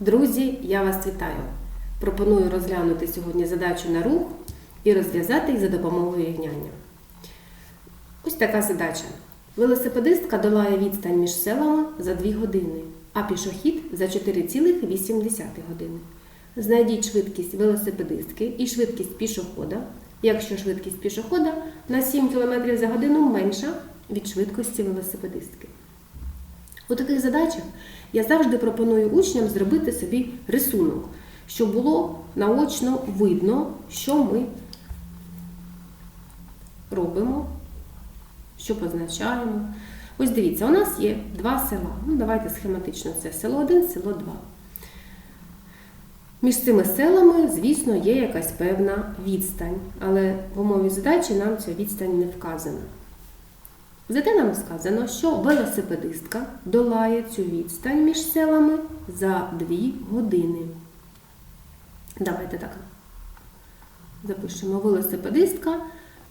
Друзі, я вас вітаю! Пропоную розглянути сьогодні задачу на рух і розв'язати їх за допомогою рівняння. Ось така задача. Велосипедистка долає відстань між селами за 2 години, а пішохід за 4,8 години. Знайдіть швидкість велосипедистки і швидкість пішохода, якщо швидкість пішохода на 7 км за годину менша від швидкості велосипедистки. У таких задачах я завжди пропоную учням зробити собі рисунок, щоб було наочно видно, що ми робимо, що позначаємо. Ось дивіться, у нас є два села. Ну, давайте схематично це село 1, село 2. Між цими селами, звісно, є якась певна відстань, але в умові задачі нам ця відстань не вказана. Зате нам сказано, що велосипедистка долає цю відстань між селами за 2 години. Давайте так. Запишемо велосипедистка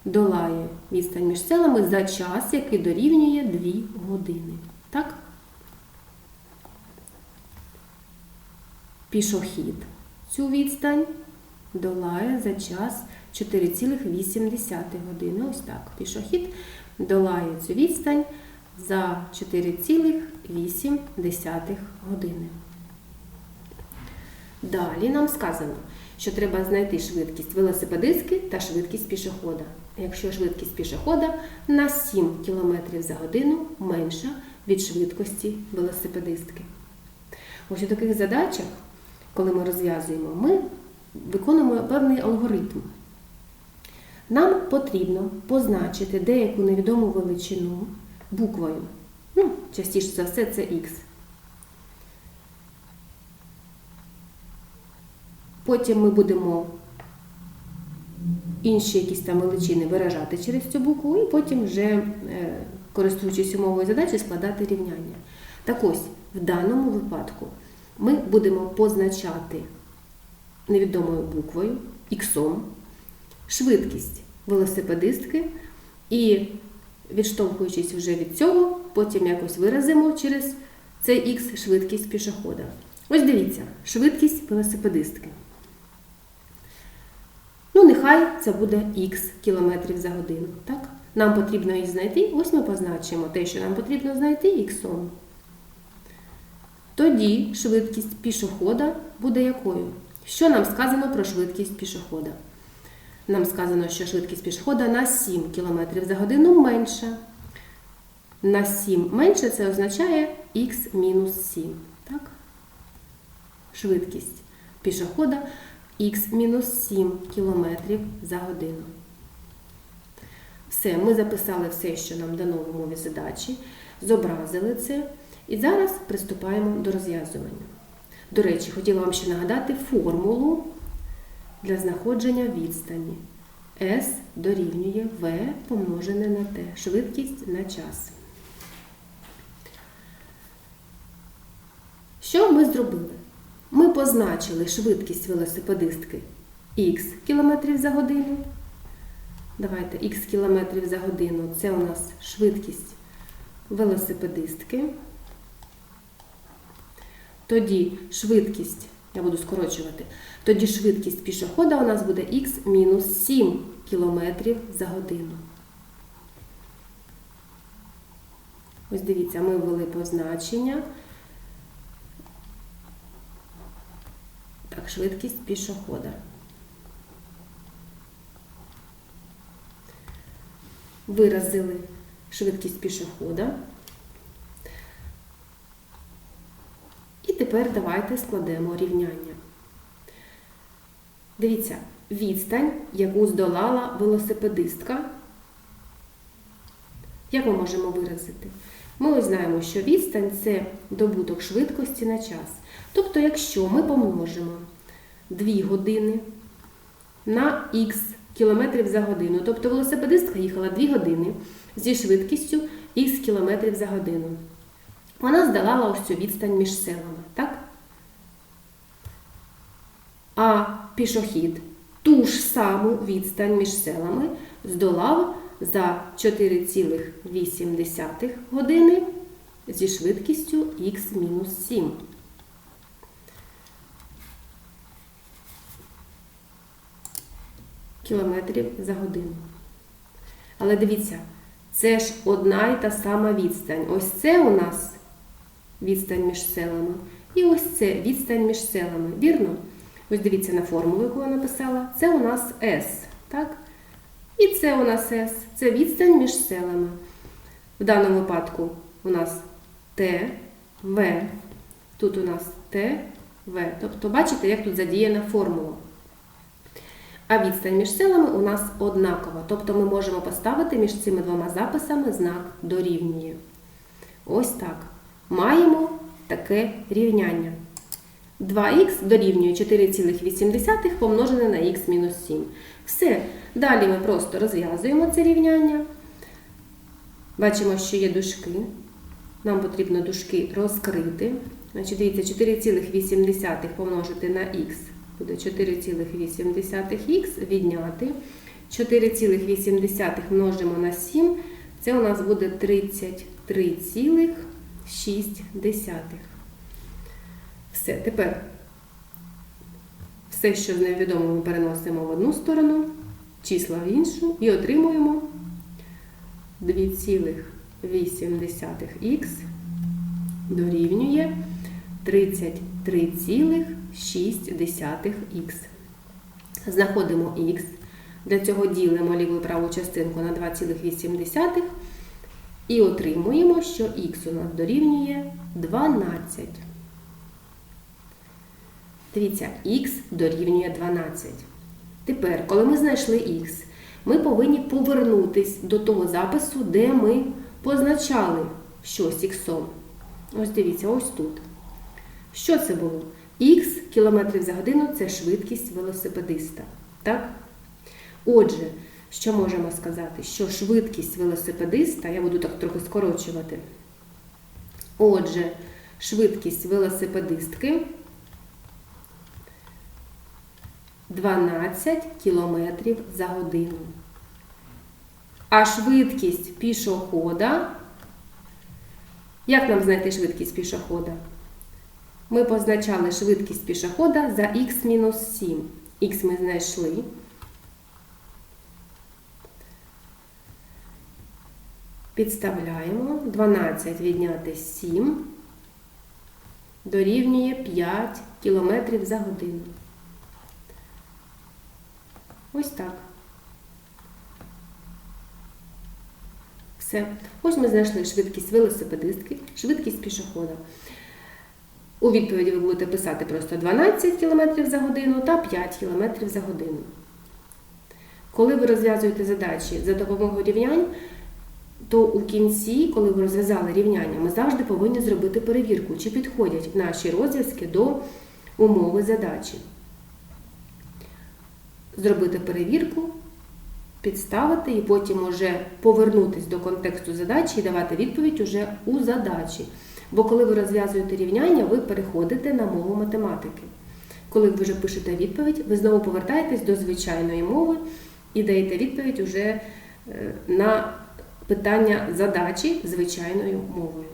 долає відстань між селами за час, який дорівнює 2 години. Так? Пішохід цю відстань долає за час 4,8 години. Ось так. Пішохід долає цю відстань за 4,8 години. Далі нам сказано, що треба знайти швидкість велосипедистки та швидкість пішохода. Якщо швидкість пішохода на 7 км за годину менша від швидкості велосипедистки. Ось у таких задачах, коли ми розв'язуємо, ми виконуємо певний алгоритм. Нам потрібно позначити деяку невідому величину буквою. Ну, частіше за все, це Х. Потім ми будемо інші якісь там величини виражати через цю букву, і потім вже, е, користуючись умовою задачі, складати рівняння. Так ось, в даному випадку ми будемо позначати невідомою буквою іксом швидкість велосипедистки і, відштовхуючись вже від цього, потім якось виразимо через цей ікс швидкість пішохода. Ось дивіться, швидкість велосипедистки. Ну, нехай це буде х кілометрів за годину. Так? Нам потрібно її знайти, ось ми позначимо те, що нам потрібно знайти іксом. Тоді швидкість пішохода буде якою? Що нам сказано про швидкість пішохода? Нам сказано, що швидкість пішохода на 7 км за годину менша. На 7 менше це означає х-7. Так? Швидкість пішохода х-7 км за годину. Все, ми записали все, що нам дано в умові задачі, зобразили це. І зараз приступаємо до розв'язування. До речі, хотіла вам ще нагадати формулу для знаходження відстані. S дорівнює V помножене на T, швидкість на час. Що ми зробили? Ми позначили швидкість велосипедистки х км за годину. Давайте х км за годину це у нас швидкість велосипедистки. Тоді швидкість, я буду скорочувати, тоді швидкість пішохода у нас буде х мінус 7 км за годину. Ось дивіться, ми ввели позначення. Так, швидкість пішохода. Виразили швидкість пішохода. Тепер давайте складемо рівняння. Дивіться, відстань, яку здолала велосипедистка. Як ми можемо виразити? Ми ось знаємо, що відстань це добуток швидкості на час. Тобто, якщо ми помножимо 2 години на х кілометрів за годину, тобто велосипедистка їхала 2 години зі швидкістю х кілометрів за годину вона здолала ось цю відстань між силами, так? А пішохід ту ж саму відстань між силами здолав за 4,8 години зі швидкістю х-7. Кілометрів за годину. Але дивіться, це ж одна й та сама відстань. Ось це у нас відстань між селами. І ось це відстань між селами. Вірно? Ось дивіться на формулу, яку я написала. Це у нас S. Так? І це у нас S. Це відстань між селами. В даному випадку у нас Т, В. Тут у нас Т, В. Тобто, бачите, як тут задіяна формула. А відстань між селами у нас однакова. Тобто ми можемо поставити між цими двома записами знак дорівнює. Ось так. Маємо таке рівняння. 2х дорівнює 4,8 помножене на х мінус 7. Все. Далі ми просто розв'язуємо це рівняння. Бачимо, що є дужки. Нам потрібно дужки розкрити. Значить, дивіться, 4,8 помножити на х буде 4,8х відняти. 4,8 множимо на 7. Це у нас буде 33,6. Все, тепер все, що з невідомо, ми переносимо в одну сторону, числа в іншу і отримуємо 2,8х дорівнює 33,6х. Знаходимо х. Для цього ділимо ліву і праву частинку на 2,8 і отримуємо, що х у нас дорівнює 12. Дивіться, х дорівнює 12. Тепер, коли ми знайшли х, ми повинні повернутись до того запису, де ми позначали щось іксом. Ось дивіться, ось тут. Що це було? Х км за годину це швидкість велосипедиста. Так? Отже, що можемо сказати? Що швидкість велосипедиста, я буду так трохи скорочувати. Отже, швидкість велосипедистки 12 км за годину. А швидкість пішохода. Як нам знайти швидкість пішохода? Ми позначали швидкість пішохода за х-7. Х ми знайшли. Підставляємо 12 відняти 7 дорівнює 5 км за годину. Ось так. Все. Ось ми знайшли швидкість велосипедистки, швидкість пішохода. У відповіді ви будете писати просто 12 км за годину та 5 км за годину. Коли ви розв'язуєте задачі за допомогою рівнянь, то у кінці, коли ви розв'язали рівняння, ми завжди повинні зробити перевірку, чи підходять наші розв'язки до умови задачі. Зробити перевірку, підставити і потім уже повернутися до контексту задачі і давати відповідь уже у задачі. Бо коли ви розв'язуєте рівняння, ви переходите на мову математики. Коли ви вже пишете відповідь, ви знову повертаєтесь до звичайної мови і даєте відповідь уже е, на питання задачі звичайною мовою.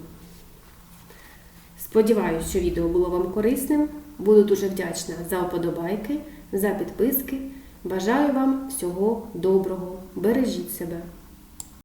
Сподіваюсь, що відео було вам корисним. Буду дуже вдячна за вподобайки, за підписки. Бажаю вам всього доброго. Бережіть себе!